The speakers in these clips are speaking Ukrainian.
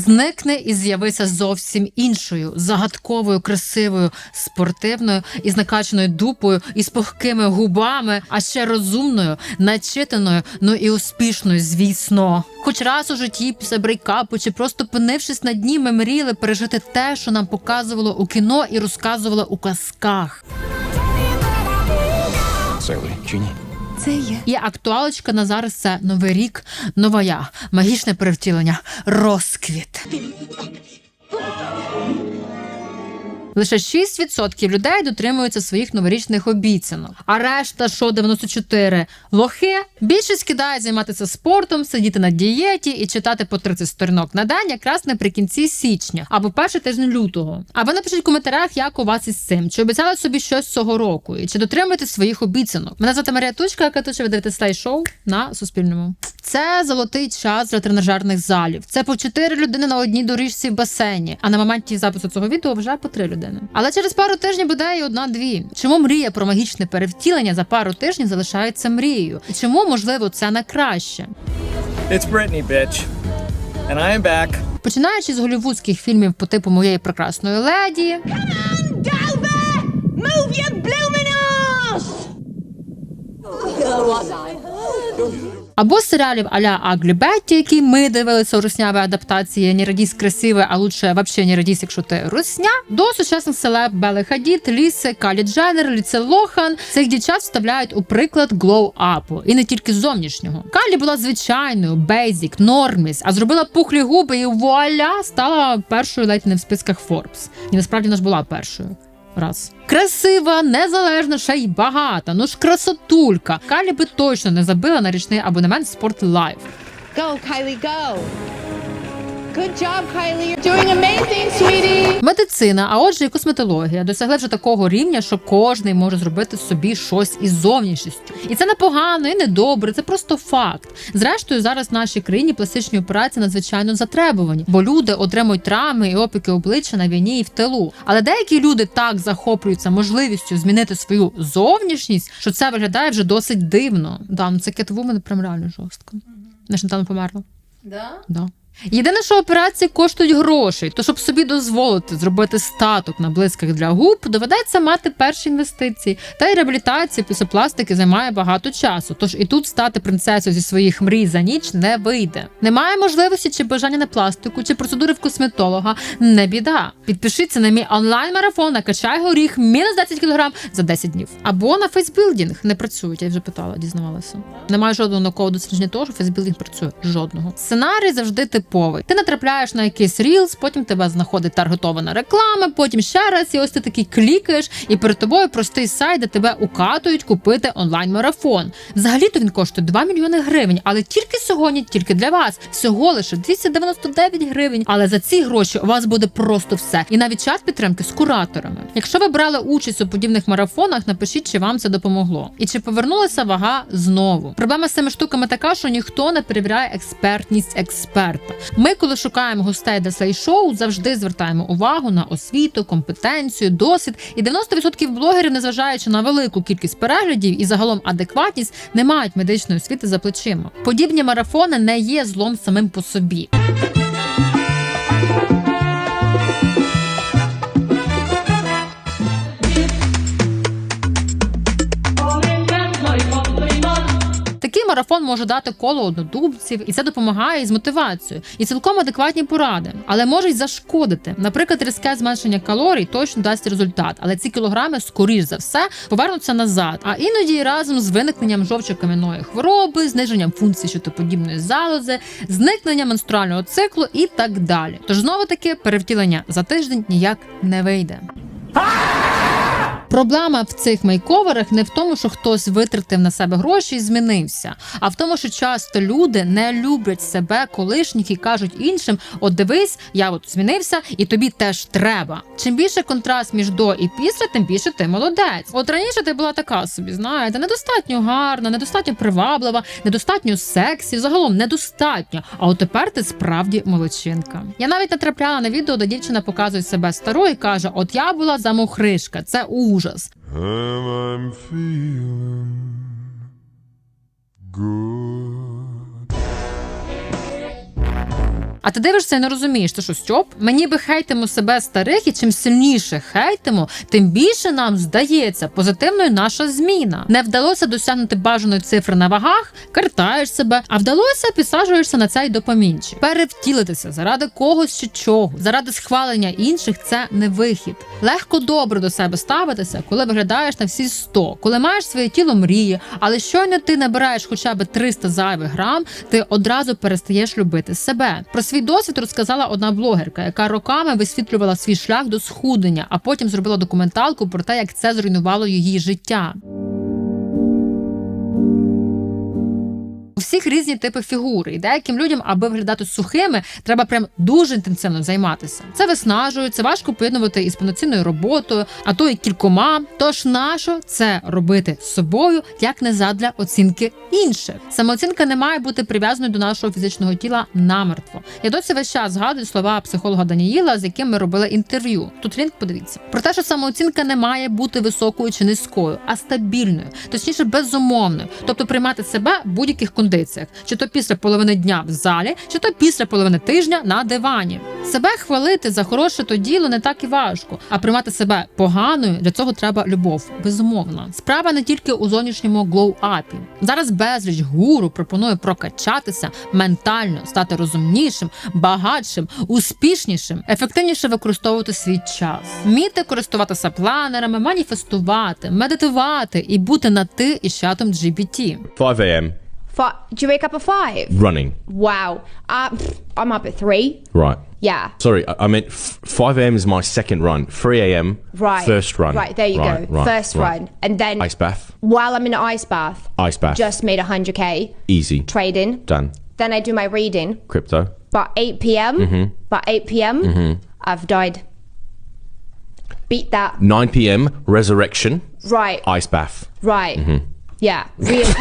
зникне і з'явися зовсім іншою, загадковою, красивою, спортивною і з накачаною дупою, і з пухкими губами, а ще розумною, начитаною, ну і успішною, звісно. Хоч раз у житті після брейкапу чи просто опинившись на дні, ми мріяли пережити те, що нам показувало у кіно і розказувало у казках. Сили, чи ні? Це є. І актуалочка на зараз це новий рік, нова я, магічне перевтілення, розквіт. Лише 6% людей дотримуються своїх новорічних обіцянок. А решта, що 94 лохи, більшість кидає займатися спортом, сидіти на дієті і читати по 30 сторінок на день якраз наприкінці січня або перший тиждень лютого. Або напишіть в коментарях, як у вас із цим, чи обіцяли собі щось цього року, і чи дотримуєте своїх обіцянок. Мене звати Марія Тучка, яка тут ви дивитесь слайд шоу на Суспільному. Це золотий час для тренажерних залів. Це по 4 людини на одній доріжці в басейні. А на моменті запису цього відео вже по 3 людини. Але через пару тижнів буде і одна-дві. Чому мрія про магічне перевтілення за пару тижнів залишається мрією? І чому можливо це на краще? It's Britney, bitch. And I am back. Починаючи з голівудських фільмів по типу моєї прекрасної леді, Come Move або серіалів аля Аглі Бетті, які ми дивилися у руснявій адаптації «Не радісь красиве, а лучше вообще не радісь, якщо ти русня, до сучасних селеб Бели Хадід, Ліси, Калі Дженнер, Ліце Лохан. Цих дівчат вставляють у приклад глоу-апу, і не тільки зовнішнього. Калі була звичайною, бейзік, норміс, а зробила пухлі губи і вуаля стала першою ледь не в списках Forbes. І насправді вона ж була першою. Раз. Красива, незалежна, ще й багата. Ну ж красотулька. Калі би точно не забила на річний абонемент Sport Лайф. Go, Kylie, go! Good job, Kylie. You're doing amazing, sweetie! Медицина, а отже, і косметологія досягли вже такого рівня, що кожний може зробити собі щось із зовнішністю. І це не погано, і не добре, це просто факт. Зрештою, зараз в нашій країні пластичні операції надзвичайно затребувані, бо люди отримують травми і опіки обличчя на війні і в тилу. Але деякі люди так захоплюються можливістю змінити свою зовнішність, що це виглядає вже досить дивно. Да, ну це кетвумен прям реально жорстко. Ж недавно померла. Да? Да. Єдине, що операції коштують грошей, то щоб собі дозволити зробити статок на блисках для губ, доведеться мати перші інвестиції. Та й реабілітація після пластики займає багато часу. Тож і тут стати принцесою зі своїх мрій за ніч не вийде. Немає можливості чи бажання на пластику, чи процедури в косметолога. Не біда. Підпишіться на мій онлайн-марафон, накачай горіх мінус 10 кг за 10 днів. Або на фейсбілдінг не працюють. Я вже питала, дізнавалася. Немає жодного наукового дослідження того, що фейсбілдинг працює. Жодного. Сценарій завжди типовий. Ти натрапляєш на якийсь рілс, потім тебе знаходить таргетована реклама, потім ще раз, і ось ти такий клікаєш, і перед тобою простий сайт, де тебе укатують купити онлайн-марафон. Взагалі-то він коштує 2 мільйони гривень, але тільки сьогодні, тільки для вас. Всього лише 299 гривень. Але за ці гроші у вас буде просто все. І навіть час підтримки з кураторами. Якщо ви брали участь у подібних марафонах, напишіть, чи вам це допомогло. І чи повернулася вага знову. Проблема з цими штуками така, що ніхто не перевіряє експертність експерта. Ми, коли шукаємо гостей для шоу, завжди звертаємо увагу на освіту, компетенцію, досвід. І 90% блогерів, незважаючи на велику кількість переглядів і загалом адекватність, не мають медичної освіти за плечима. Подібні марафони не є злом самим по собі. Марафон може дати коло однодумців, і це допомагає із мотивацією і цілком адекватні поради, але може й зашкодити. Наприклад, різке зменшення калорій точно дасть результат, але ці кілограми, скоріш за все, повернуться назад. А іноді разом з виникненням жовчокам'яної хвороби, зниженням функції щитоподібної залози, зникненням менструального циклу і так далі. Тож знову таки перевтілення за тиждень ніяк не вийде. Проблема в цих мейковерах не в тому, що хтось витратив на себе гроші і змінився, а в тому, що часто люди не люблять себе колишніх і кажуть іншим: от дивись, я от змінився, і тобі теж треба. Чим більше контраст між до і після, тим більше ти молодець. От раніше ти була така собі, знаєте, недостатньо гарна, недостатньо приваблива, недостатньо сексі, загалом недостатньо. А от тепер ти справді молодчинка. Я навіть натрапляла на відео, де дівчина показує себе старою і каже: От я була замухришка, це ужас. And I'm feeling good. А ти дивишся і не розумієш, ти що Стьоп? Ми ніби хейтимо себе старих, і чим сильніше хейтимо, тим більше нам здається позитивною наша зміна. Не вдалося досягнути бажаної цифри на вагах, картаєш себе, а вдалося підсаджуєшся на цей допамінчик. Перевтілитися заради когось чи чого, заради схвалення інших це не вихід. Легко добре до себе ставитися, коли виглядаєш на всі 100, коли маєш своє тіло мрії, але щойно ти набираєш хоча б 300 зайвих грам, ти одразу перестаєш любити себе. Свій досвід розказала одна блогерка, яка роками висвітлювала свій шлях до схудення, а потім зробила документалку про те, як це зруйнувало її життя. Всіх різні типи фігури, і деяким людям, аби виглядати сухими, треба прям дуже інтенсивно займатися. Це виснажує, це важко поєднувати із повноцінною роботою, а то й кількома. Тож нащо це робити з собою, як не задля оцінки інших? Самооцінка не має бути прив'язаною до нашого фізичного тіла намертво. Я досі весь час згадую слова психолога Даніїла, з яким ми робили інтерв'ю. Тут лінк подивіться про те, що самооцінка не має бути високою чи низькою, а стабільною, точніше безумовною, тобто приймати себе будь-яких кондиціях, чи то після половини дня в залі, чи то після половини тижня на дивані. Себе хвалити за хороше то діло не так і важко, а приймати себе поганою для цього треба любов. Безумовно, справа не тільки у зовнішньому глоу-апі. Зараз безліч гуру пропонує прокачатися ментально, стати розумнішим, багатшим, успішнішим, ефективніше використовувати свій час, вміти користуватися планерами, маніфестувати, медитувати і бути на ти із чатом GPT. 5 a.m. Fi- do you wake up at five? running. Wow. Uh, pff, I'm up at three. Right. Yeah. Sorry, I, I meant f- 5 a.m. is my second run. 3 a.m. Right. First run. Right, there you Right, go. right, First right. run. And then Ice bath. while I'm in an ice bath, Ice bath. just made 100k Easy. trading. Done. Then I do my reading. Crypto. But 8 p.m. Mm-hmm. But 8 p.m. I've died. Beat that. 9 p.m. Resurrection. Right. Ice bath. Right. Yeah.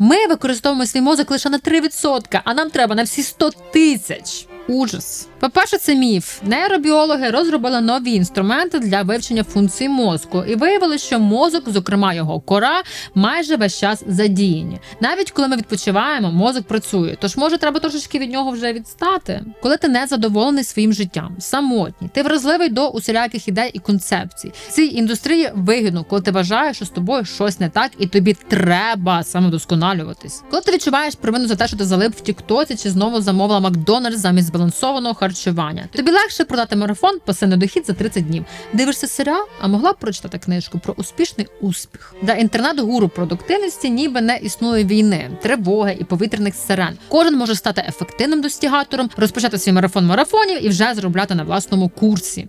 Ми використовуємо свій мозок лише на 3%, а нам треба на всі 100 тисяч. Ужас. По-перше, це міф. Нейробіологи розробили нові інструменти для вивчення функцій мозку, і виявили, що мозок, зокрема його кора, майже весь час задіяні. Навіть коли ми відпочиваємо, мозок працює. Тож може треба трошечки від нього вже відстати. Коли ти не задоволений своїм життям, самотній, ти вразливий до усіляких ідей і концепцій. Цій індустрії вигідно, коли ти вважаєш, що з тобою щось не так, і тобі треба самодосконалюватись. Коли ти відчуваєш провину за те, що ти залип в Тіктоці чи знову замовила Макдональдс замість збалансованого харчування. Тобі легше продати марафон пасивний дохід за 30 днів. Дивишся серіал, а могла б прочитати книжку про успішний успіх. Для інтернет-гуру продуктивності ніби не існує війни, тривоги і повітряних сирен. Кожен може стати ефективним достігатором, розпочати свій марафон марафонів і вже заробляти на власному курсі.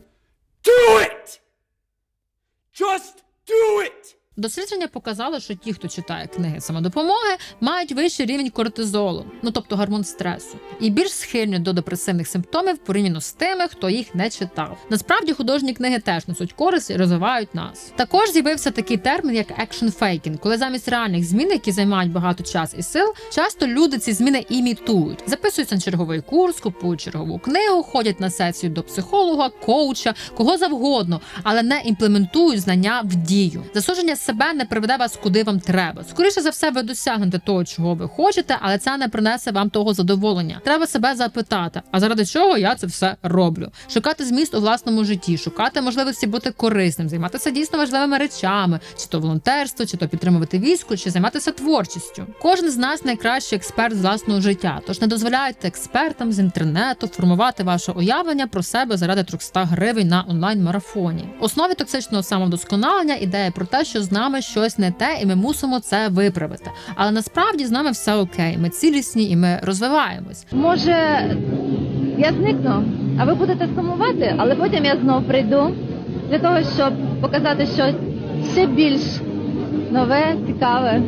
Do it! Just do it! Дослідження показало, що ті, хто читає книги самодопомоги, мають вищий рівень кортизолу, ну тобто гормон стресу, і більш схильні до депресивних симптомів порівняно з тими, хто їх не читав. Насправді художні книги теж несуть користь і розвивають нас. Також з'явився такий термін, як faking, коли замість реальних змін, які займають багато час і сил, часто люди ці зміни імітують, записуються на черговий курс, купують чергову книгу, ходять на сесію до психолога, коуча, кого завгодно, але не імплементують знання в дію. Засудження себе не приведе вас куди вам треба. Скоріше за все, ви досягнете того, чого ви хочете, але це не принесе вам того задоволення. Треба себе запитати, а заради чого я це все роблю? Шукати зміст у власному житті, шукати можливості бути корисним, займатися дійсно важливими речами, чи то волонтерство, чи то підтримувати військо, чи займатися творчістю. Кожен з нас найкращий експерт з власного життя. Тож не дозволяйте експертам з інтернету формувати ваше уявлення про себе заради 300 гривень на онлайн марафоні. В основі токсичного самовдосконалення ідея про те, що з нами щось не те, і ми мусимо це виправити. Але насправді з нами все окей. Ми цілісні і ми розвиваємось. Може, я зникну, а ви будете сумувати, але потім я знов прийду для того, щоб показати щось ще більш нове, цікаве.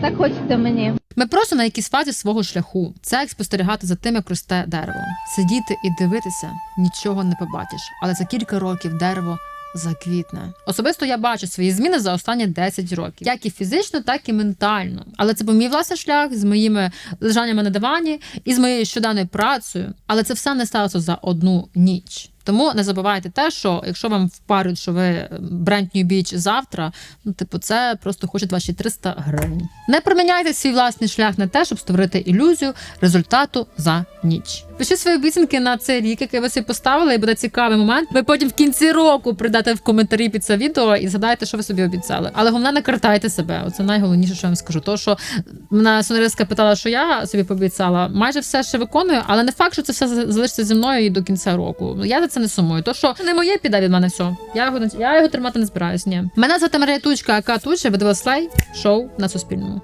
Так хочеться мені. Ми просто на якійсь фазі свого шляху. Це як спостерігати за тим, як росте дерево. Сидіти і дивитися нічого не побачиш, але за кілька років дерево. Заквітне. Особисто я бачу свої зміни за останні 10 років, як і фізично, так і ментально. Але це був мій власний шлях з моїми лежаннями на дивані і з моєю щоденною працею. Але це все не сталося за одну ніч. Тому не забувайте те, що якщо вам впарюють, що ви бренд New Beach завтра, ну типу, це просто хочуть ваші 300 гривень. Не проміняйте свій власний шлях на те, щоб створити ілюзію результату за ніч. Пишіть свої обіцянки на цей рік, який ви собі поставили, і буде цікавий момент. Ви потім в кінці року прийдете в коментарі під це відео і згадаєте, що ви собі обіцяли. Але головне не картайте себе. Оце найголовніше, що я вам скажу. То, що мене сценаристка питала, що я собі пообіцяла, майже все ще виконую, але не факт, що це все залишиться зі мною і до кінця року. Я це не сумую. То що не моє піде від мене все. Я його я його тримати не збираюсь. Ні. Мене звати Марія Тучка, ака Туча, ви дивились слай шоу на Суспільному.